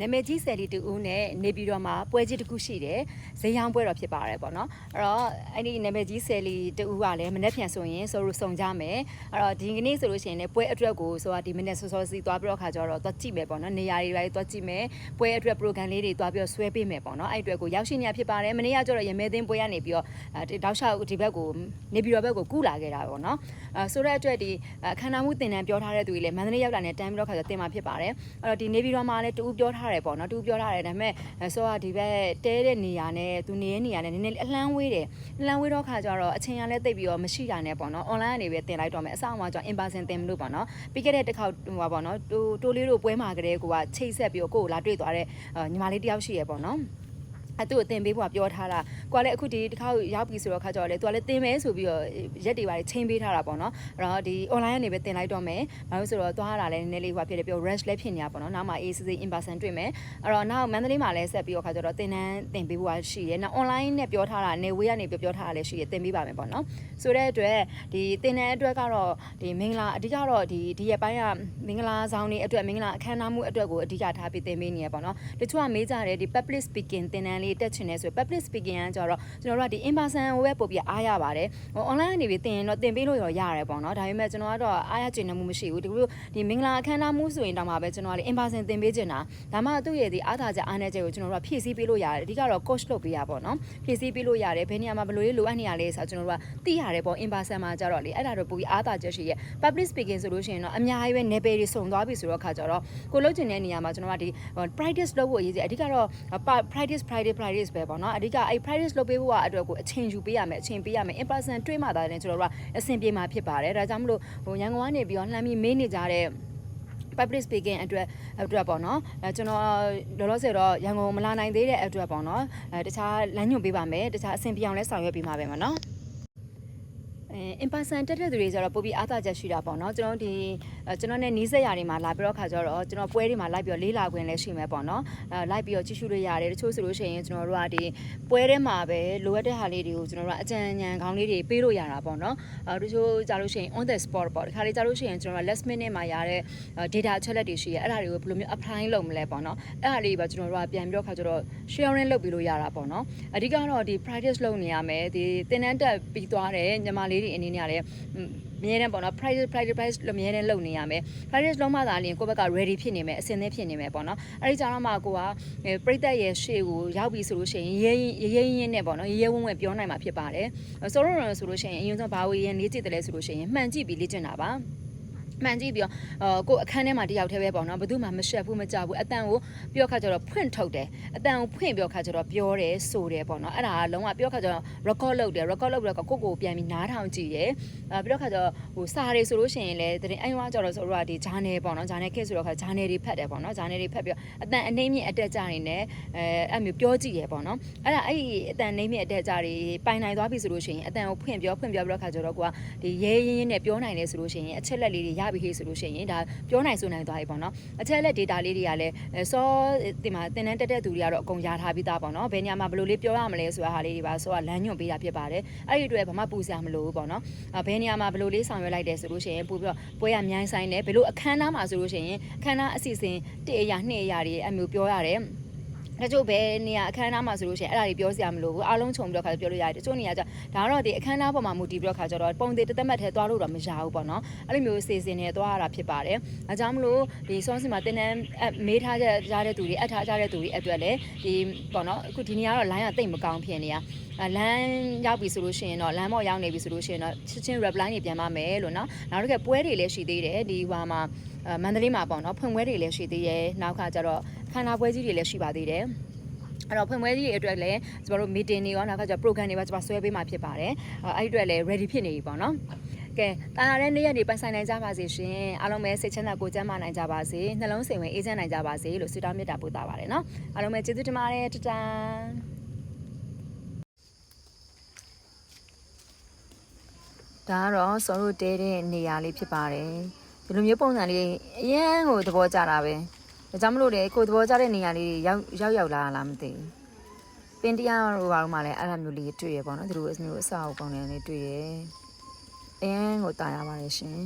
နာမည်ကြီးဆယ်လီတူဦးနဲ့နေပြည်တော်မှာပွဲကြီးတစ်ခုရှိတယ်ဇေယျောင်းပွဲတော်ဖြစ်ပါတယ်ပေါ့နော်အဲ့တော့အဲ့ဒီနာမည်ကြီးဆယ်လီတူဦးကလည်းမနေ့ပြန်ဆိုရင်ဆိုလို့စုံကြမယ်အဲ့တော့ဒီကနေ့ဆိုလို့ရှိရင်လည်းပွဲအတွက်ကိုဆိုတာဒီမနေ့စောစောစီသွားပြီးတော့ခါကျတော့သွားကြည့်မယ်ပေါ့နော်နေရာတွေလိုက်သွားကြည့်မယ်ပွဲအတွက် program လေးတွေသွားပြီးတော့ဆွဲပေးမယ်ပေါ့နော်အဲ့အတွက်ကိုရောက်ရှိနေရဖြစ်ပါတယ်မနေ့ကကျတော့ရမဲသိန်းပွဲကနေပြီးတော့အဲတောက်လျှောက်ဒီဘက်ကိုနေပြည်တော်ဘက်ကိုကူးလာခဲ့တာပေါ့နော်အဲဆိုတဲ့အတွက်ဒီအခမ်းအနားမှုတင်တန်းပြောထားတဲ့သူတွေလည်းမန္တလေးရောက်တာနဲ့တန်းပြီးတော့ခါကျတင်มาဖြစ်ပါတယ်အဲ့တော့ဒီနေပြည်တော်မှာလည်းတူဦးပြောထားတယ်ပေါ့နော်တူဦးပြောထားတယ်ဒါပေမဲ့ဆိုတော့ဒီဘက်တဲတဲ့နေရာနဲ့သူနေရဲ့နေရာနဲ့နည်းနည်းလေးအလှမ်းဝေးတယ်အလှမ်းဝေးတော့ခါကျတော့အချိန်ကလည်းတိတ်ပြီးတော့မရှိတာနဲ့ပေါ့နော် online ကနေပဲတင်လိုက်တော့မယ်အဆောင်မှာကျတော့ in person တင်မလို့ပေါ့နော်ပြီးခဲ့တဲ့တစ်ခေါက်ဟိုပါပေါ့နော်တိုးတိုးလေးတို့ပွဲမှာကလေးကိုကချိတ်ဆက်ပြီးတော့ကိုယ်ကိုလာတွေ့သွားတဲ့ညီမလေးတယောက်ရှိရပေါ့နော် အတူအတင်ပေးဖို့ကပြောထားတာကိုကလည်းအခုဒီတစ်ခါရောက်ပြီဆိုတော့ခါကြော်လေသူကလည်းတင်မယ်ဆိုပြီးတော့ရက်တွေပါချင်းပေးထားတာပေါ့နော်အဲ့တော့ဒီ online ကနေပဲတင်လိုက်တော့မယ်ဘာလို့ဆိုတော့သွားရတာလည်းနည်းနည်းလေးဟိုဖြစ်တယ်ပြော rush လည်းဖြစ်နေတာပေါ့နော်နောက်မှ ACC in person တွေ့မယ်အဲ့တော့နောက်မန္တလေးမှာလည်းဆက်ပြီးတော့ခါကြော်တော့တင်တန်းတင်ပေးဖို့ကရှိတယ်နောက် online နဲ့ပြောထားတာနေဝေးကနေပြောပြောထားတာလည်းရှိတယ်တင်ပေးပါမယ်ပေါ့နော်ဆိုတဲ့အတွက်ဒီတင်တန်းအတွက်ကတော့ဒီမင်္ဂလာအဓိကတော့ဒီဒီရက်ပိုင်းကမင်္ဂလာဆောင်နေအတွက်မင်္ဂလာအခမ်းအနားမှုအတွက်ကိုအဓိကထားပြီးတင်ပေးနေရပေါ့နော်တချို့ကမေးကြတယ်ဒီ public speaking တင်တန်းလေးတက်ချင်တယ်ဆို public speaking ကကြတော့ကျွန်တော်တို့ကဒီ in person ကိုပဲပို့ပြီးအားရပါတယ်ဟို online ကနေပြီးတင်ရင်တော့တင်ပေးလို့ရရတယ်ပေါ့နော်ဒါပေမဲ့ကျွန်တော်ကတော့အားရကျင်နေမှုမရှိဘူးဒီလိုဒီမင်္ဂလာအခမ်းအနားမှုဆိုရင်တောင်မှပဲကျွန်တော်ကလေ in person တင်ပေးချင်တာဒါမှသူ့ရဲ့ဒီအားသာချက်အားနည်းချက်ကိုကျွန်တော်တို့ကဖြည့်ဆည်းပေးလို့ရတယ်အဓိကတော့ coach လုပ်ပေးရပေါ့နော်ဖြည့်ဆည်းပေးလို့ရတယ်ဘယ်နေရာမှာဘယ်လိုလေးလိုအပ်နေရလဲဆိုတော့ကျွန်တော်တို့ကသိရတယ်ပေါ့ in person မှာကြတော့လေအဲ့ဒါတော့ပိုပြီးအားသာချက်ရှိရဲ့ public speaking ဆိုလို့ရှိရင်တော့အများကြီးပဲနယ်ပယ်တွေစုံသွားပြီဆိုတော့ခါကြတော့ကိုလုပ်ချင်တဲ့နေရာမှာကျွန်တော်ကဒီ practice လုပ်ဖို့အရေးကြီးအဓိကတော့ practice Friday practice ပဲပေါ့နော်အဓိကအဲ့ practice လုပ်ပေးဖို့ကအတွက်ကိုအချိန်ယူပေးရမယ်အချိန်ပေးရမယ် in person တွေ့မှသာလည်းကျွန်တော်တို့ကအဆင်ပြေမှာဖြစ်ပါတယ်ဒါကြောင့်မလို့ဟိုရန်ကုန်ကနေပြီးတော့လှမ်းပြီးမေးနေကြတဲ့ public speaking အတွက်အတွက်ပေါ့နော်အဲကျွန်တော်လောလောဆယ်တော့ရန်ကုန်မလာနိုင်သေးတဲ့အတွက်ပေါ့နော်အဲတခြားလမ်းညွှန်ပေးပါမယ်တခြားအဆင်ပြေအောင်လဲဆောင်ရွက်ပေးမှာပဲမနော် အဲ in person တက်တဲ့သူတွေကျတော့ပိုပြီးအားသာချက်ရှိတာပေါ့နော်ကျွန်တော်ဒီကျွန်တော်နဲ့နီးစက်ရာတွေမှာလာပြီးတော့ခါကျတော့ကျွန်တော်ပွဲတွေမှာလိုက်ပြီးတော့လေးလာခွင့်လည်းရှိမယ်ပေါ့နော်အဲလိုက်ပြီးတော့ကြည့်ရှုလို့ရတယ်တချို့ဆိုလို့ရှိရင်ကျွန်တော်တို့ကဒီပွဲထဲမှာပဲလိုအပ်တဲ့ဟာလေးတွေကိုကျွန်တော်တို့ကအကြံဉာဏ်ကောင်းလေးတွေပေးလို့ရတာပေါ့နော်အဲတချို့ကြလို့ရှိရင် on the spot ပေါ့ဒီခါလေးကြလို့ရှိရင်ကျွန်တော်တို့ last minute မှာရတဲ့ data အချက်လက်တွေရှိရအဲ့ဒါတွေကိုဘယ်လိုမျိုး apply လုပ်မလဲပေါ့နော်အဲ့ဒါလေးပဲကျွန်တော်တို့ကပြန်ပြီးတော့ခါကျတော့ sharing လုပ်ပြီးလို့ရတာပေါ့နော်အဓိကတော့ဒီ practice လုပ်နေရမယ်ဒီသင်တန်းတက်ပြီးသွားတယ်ညီမလေးတွေအနေနဲ့လည်းအမြဲတမ်းပေါ့နော် practice practice practice လို့အမြဲတမ်းလုပ်နေရမယ် practice လုံးမှသာလျှင်ကိုယ့်ဘက်က ready ဖြစ်နေမယ်အဆင်သင့်ဖြစ်နေမယ်ပေါ့နော်အဲ့ဒီကြောင့်မှကိုကပြိသက်ရဲ့ရှေ့ကိုရောက်ပြီဆိုလို့ရှိရင်ရဲရဲရဲရင်းနဲ့ပေါ့နော်ရဲရဲဝုံဝဲပြောနိုင်မှာဖြစ်ပါတယ်ဆိုတော့ဆိုလို့ရှိရင်အရင်ဆုံးဘာဝေးရင်လေးကြည့်တယ်လဲဆိုလို့ရှိရင်မှန်ကြည့်ပြီးလေ့ကျင့်တာပါ မှန်ကြည့်ပြီးတော့အော်ကိုအခန်းထဲမှာတယောက်တည်းပဲပေါ့နော်ဘယ်သူမှမရှက်ဘူးမကြဘူးအတန်ကိုပြောခါကျတော့ဖွင့်ထုတ်တယ်အတန်ကိုဖွင့်ပြောခါကျတော့ပြောတယ်ဆိုတယ်ပေါ့နော်အဲ့ဒါကလုံးဝပြောခါကျတော့ record လုပ်တယ် record လုပ်ပြီးတော့ကိုကိုပြန်ပြီးနားထောင်ကြည့်တယ်အဲပြီးတော့ခါကျတော့ဟိုစာတွေဆိုလို့ရှိရင်လည်းတရင်အဲ့ဝါကျတော့ဆိုတော့ဒီ journal ပေါ့နော် journal ခက်ဆိုတော့ခါ journal တွေဖတ်တယ်ပေါ့နော် journal တွေဖတ်ပြီးတော့အတန်အနှိမ့်မြင့်အတက်ကြနေနဲ့အဲအဲ့မျိုးပြောကြည့်ရပေါ့နော်အဲ့ဒါအဲ့ဒီအတန်နှိမ့်မြင့်အတက်ကြတွေပိုင်နိုင်သွားပြီဆိုလို့ရှိရင်အတန်ကိုဖွင့်ပြောဖွင့်ပြောပြီးတော့ခါကျတော့ကိုကဒီရဲရင်းရင်းနဲ့ပြောနိုင်တယ်ဆိုလို့ရှိရင်အချက်လက်လေးတွေရပြီဟေ့ဆိုလို့ရှိရင်ဒါပြောနိုင်ဆိုနိုင်သွားပြီပေါ့နော်အချက်လက် data လေးတွေကလည်းစောဒီမှာတင်တန်းတက်တဲ့သူတွေကတော့အကုန်ရထားပြီးသားပေါ့နော်ဘယ်ညမှာဘယ်လိုလေးပြောရမလဲဆိုတဲ့ဟာလေးတွေပါဆိုတော့လမ်းညွှန်ပေးတာဖြစ်ပါတယ်အဲ့ဒီအတွက်ဘာမှပူစရာမလိုဘူးပေါ့နော်ဘယ်ညမှာဘယ်လိုလေးဆောင်ရွက်လိုက်တယ်ဆိုလို့ရှိရင်ပို့ပြီးတော့ပွဲရမြိုင်းဆိုင်တယ်ဘယ်လိုအခမ်းအနားမှာဆိုလို့ရှိရင်အခမ်းအနားအစီအစဉ်တစ်အရာနှစ်အရာတွေအမျိုးပြောရတယ် တချို့ပဲနေရအခမ်းအနားမှာဆိုလို့ရှိရင်အဲ့ဒါတွေပြောစရာမလိုဘူးအားလုံးခြုံပြီးတော့ခါပြောလို့ရတယ်တချို့နေရာကျဒါတော့ဒီအခမ်းအနားပေါ်မှာမူတည်ပြီးတော့ခါကျတော့ပုံသေးတသက်မှတ်ထဲသွားလို့တော့မရဘူးပေါ့နော်အဲ့လိုမျိုးစီစဉ်နေသွားရတာဖြစ်ပါတယ်အဲကြောင့်မလို့ဒီဆောင်းစီမှာတင်းတန်းမေးထားကြရတဲ့သူတွေအပ်ထားကြတဲ့သူတွေအတွက်လည်းဒီပေါ့နော်အခုဒီနေရာတော့ line ကတိတ်မကောင်းဖြစ်နေရလမ်းရောက်ပြီဆိုလို့ရှိရင်တော့လမ်းပေါ်ရောက်နေပြီဆိုလို့ရှိရင်တော့ချက်ချင်း reply တွေပြန်ပါမယ်လို့နော်နောက်တစ်ခါပွဲတွေလည်းရှိသေးတယ်ဒီဟွာမှာမန္တလေးမှာပေါ့နော်ဖွင့်ပွဲတွေလည်းရှိသေးတယ်နောက်ခါကျတော့ ခန္ဓာပွဲကြီးတွေလည်းရှိပါသေးတယ်အဲ့တော့ဖွင့်ပွဲကြီးတွေအတွက်လည်းကျမတို့ meeting တွေရောနောက်ကကျ program တွေပါကျမဆွဲပေးမှာဖြစ်ပါတယ်အဲ့ဒီအတွက်လည်း ready ဖြစ်နေပြီပေါ့နော်ကဲတာယာတဲ့နေ့ရက်တွေပိုင်ဆိုင်နိုင်ကြပါစေရှင်အားလုံးပဲစိတ်ချမ်းသာကိုယ်ကျန်းမာနိုင်ကြပါစေနှလုံးစိမ်ဝင်အေးချမ်းနိုင်ကြပါစေလို့ဆုတောင်းမေတ္တာပို့တာပါတယ်နော်အားလုံးပဲကျေးဇူးတင်ပါတယ်တတန်ဒါကတော့စောတို့တဲတဲ့နေရာလေးဖြစ်ပါတယ်ဒီလိုမျိုးပုံစံလေးအရင်ကိုသဘောကျတာပဲ ဒါကြောင့်မလို့လေကိုသဘောကျတဲ့နေရာလေးရောက်ရောက်ရောက်လာလားမသိဘူးပင်တရားတို့ဘာလို့မှလည်းအဲ့လိုမျိုးလေးတွေ့ရပေါ့နော်သူတို့အမျိုးအစားအုပ်ပုံစံလေးတွေ့ရအရင်ကိုတာရပါတယ်ရှင်